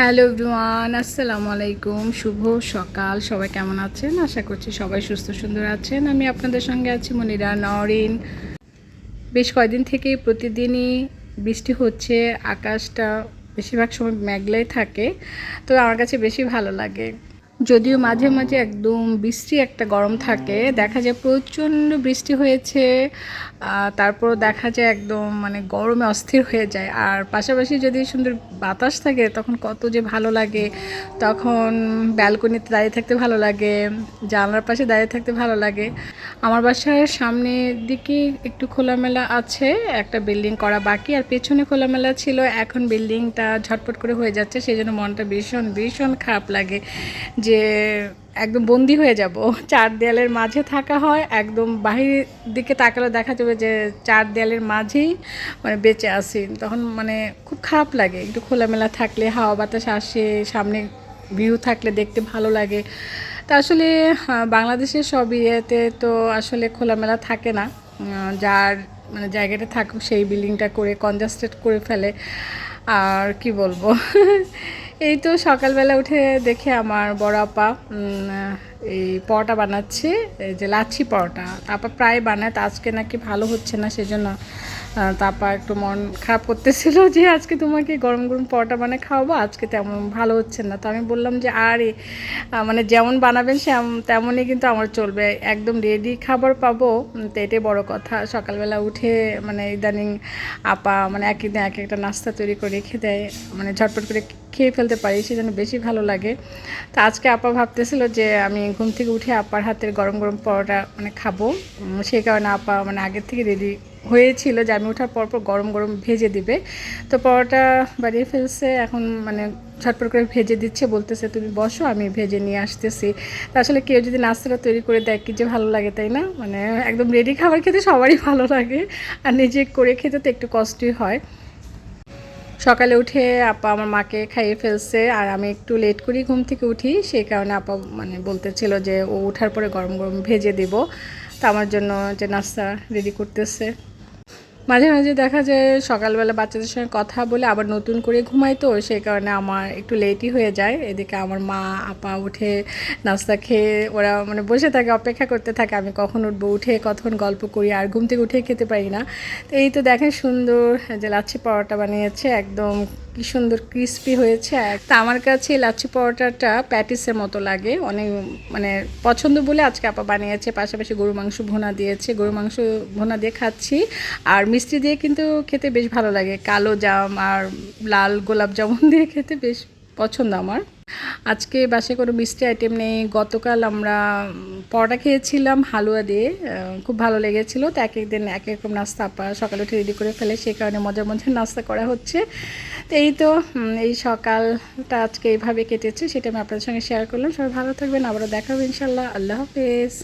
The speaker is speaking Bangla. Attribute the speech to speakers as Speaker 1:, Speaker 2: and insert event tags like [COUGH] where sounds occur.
Speaker 1: হ্যালো এভরিওয়ান, আসসালামু আলাইকুম। শুভ সকাল। সবাই কেমন আছেন? আশা করছি সবাই সুস্থ সুন্দর আছেন। আমি আপনাদের সঙ্গে আছি মনিরা নরিন বেশ কয়েকদিন থেকে প্রতিদিনই বৃষ্টি হচ্ছে। আকাশটা বেশিরভাগ সময় মেঘলাই থাকে। তো আমার কাছে বেশি ভালো লাগে। যদিও মাঝে মাঝে একদম বৃষ্টি একটা গরম থাকে, দেখা যায় প্রচণ্ড বৃষ্টি হয়েছে তারপর দেখা যায় একদম মানে গরমে অস্থির হয়ে যায়। আর পাশাপাশি যদি সুন্দর বাতাস থাকে, তখন কত যে ভালো লাগে। তখন ব্যালকনিতে দাঁড়িয়ে থাকতে ভালো লাগে, জানলার পাশে দাঁড়িয়ে থাকতে ভালো লাগে। আমার বাসার সামনের দিকে একটু খোলামেলা আছে, একটা বিল্ডিং করা বাকি, আর পেছনে খোলামেলা ছিল। এখন বিল্ডিংটা ঝটপট করে হয়ে যাচ্ছে সেই জন্য মনটা ভীষণ ভীষণ খারাপ লাগে। যে একদম বন্দি হয়ে যাব। চার দেয়ালের মাঝে থাকা হয়, একদম বাহিরের দিকে তাকালে দেখা যাবে যে চার দেয়ালের মাঝেই মানে বেঁচে আসি তখন মানে খুব খারাপ লাগে, একটু খোলামেলা থাকলে, হাওয়া বাতাস আসে, সামনে ভিউ থাকলে দেখতে ভালো লাগে। তা আসলে বাংলাদেশের সব ইয়েতে তো আসলে খোলামেলা থাকে না। যার মানে জায়গাটা থাকুক, সেই বিল্ডিংটা করে কনজাস্টেড করে ফেলে। আর কি বলব? [LAUGHS] এই তো সকালবেলা উঠে দেখে আমার বড় আপা এই পরোটা বানাচ্ছে যে লাচ্ছি পরোটা। তারপর প্রায় বানায়, তা আজকে নাকি ভালো হচ্ছে না, সেজন্য তারপর একটু মন খারাপ করতেছিল [LAUGHS] যে আজকে তোমাকে গরম গরম পরোটা বানিয়ে খাওয়াবো, আজকে তেমন ভালো হচ্ছে না। তো আমি বললাম যে, আরে মানে যেমন বানাবেন সে তেমনই কিন্তু আমার চলবে। একদম রেডি খাবার পাবো তো এটাই বড় কথা। সকালবেলা উঠে মানে ইদানিং আপা মানে এক একদিন এক একটা নাস্তা তৈরি করে রেখে দেয় মানে ঝটপট করে খেয়ে ফেলতে পারি, সেজন্য বেশি ভালো লাগে। তো আজকে আপা ভাবতেছিল যে আমি ঘুম থেকে উঠে আপার হাতের গরম গরম পরোটা মানে খাব। সেই কারণে আপা মানে আগের থেকে রেডি হয়েছিল যে আমি ওঠার পর পর গরম গরম ভেজে দিবে। তো পরোটা বাড়িয়ে ফেলছে, এখন মানে ঝটপট করে ভেজে দিচ্ছে, বলতেছে, তুমি বসো, আমি ভেজে নিয়ে আসতেছি। তা আসলে কেউ যদি নাস্তাটা তৈরি করে দেয়, কি যে ভালো লাগে, তাই না? মানে একদম রেডি খাবার খেতে সবারই ভালো লাগে, আর নিজে করে খেতে তো একটু কষ্টই হয়। সকালে উঠে আপা আমার মাকে খাইয়ে ফেলছে, আর আমি একটু লেট করি ঘুম থেকে উঠি। সেই কারণে আপা মানে বলতেছিল যে ও উঠার পরে গরম গরম ভেজে দেব। তা আমার জন্য যে নাস্তা রেডি করতেছে। মাঝে মাঝে দেখা যায় সকালবেলা বাচ্চাদের সঙ্গে কথা বলে আবার নতুন করে ঘুমাই তো, সেই কারণে আমার একটু লেটই হয়ে যায়। এদিকে আমার মা, আপা উঠে নাস্তা খেয়ে ওরা মানে বসে থাকে, অপেক্ষা করতে থাকে, আমি কখন উঠবো, উঠে কখন গল্প করি, আর ঘুম থেকে উঠে খেতে পারি না। তো এই তো দেখেন সুন্দর যে লাচ্ছি পরোটা বানিয়েছে, একদম কি সুন্দর ক্রিস্পি হয়েছে। তা আমার কাছে লাচ্ছি পরোটাটা প্যাটিসের মতো লাগে। অনেক মানে পছন্দ বলে আজকে আপা বানিয়েছে। পাশাপাশি গরু মাংস ভোনা দিয়েছে। গরু মাংস ভোনা দিয়ে খাচ্ছি। আর মিষ্টি দিয়ে কিন্তু খেতে বেশ ভালো লাগে। কালো জাম আর লাল গোলাপ জামুন দিয়ে খেতে বেশ পছন্দ আমার। আজকে বাসে কোনো মিষ্টি আইটেম নেই। গতকাল আমরা পরোটা খেয়েছিলাম হালুয়া দিয়ে খুব ভালো লেগেছিল। তো এক একদিন এক এক রকম নাস্তা আপা সকালে উঠে রেডি করে ফেলে, সেই কারণে মজার মজার নাস্তা করা হচ্ছে। তো এই তো এই সকালটা আজকে এইভাবে কেটেছে, সেটা আমি আপনাদের সঙ্গে শেয়ার করলাম। সবাই ভালো থাকবেন, আবারও দেখা হবে ইনশাল্লাহ আল্লাহ হাফেজ।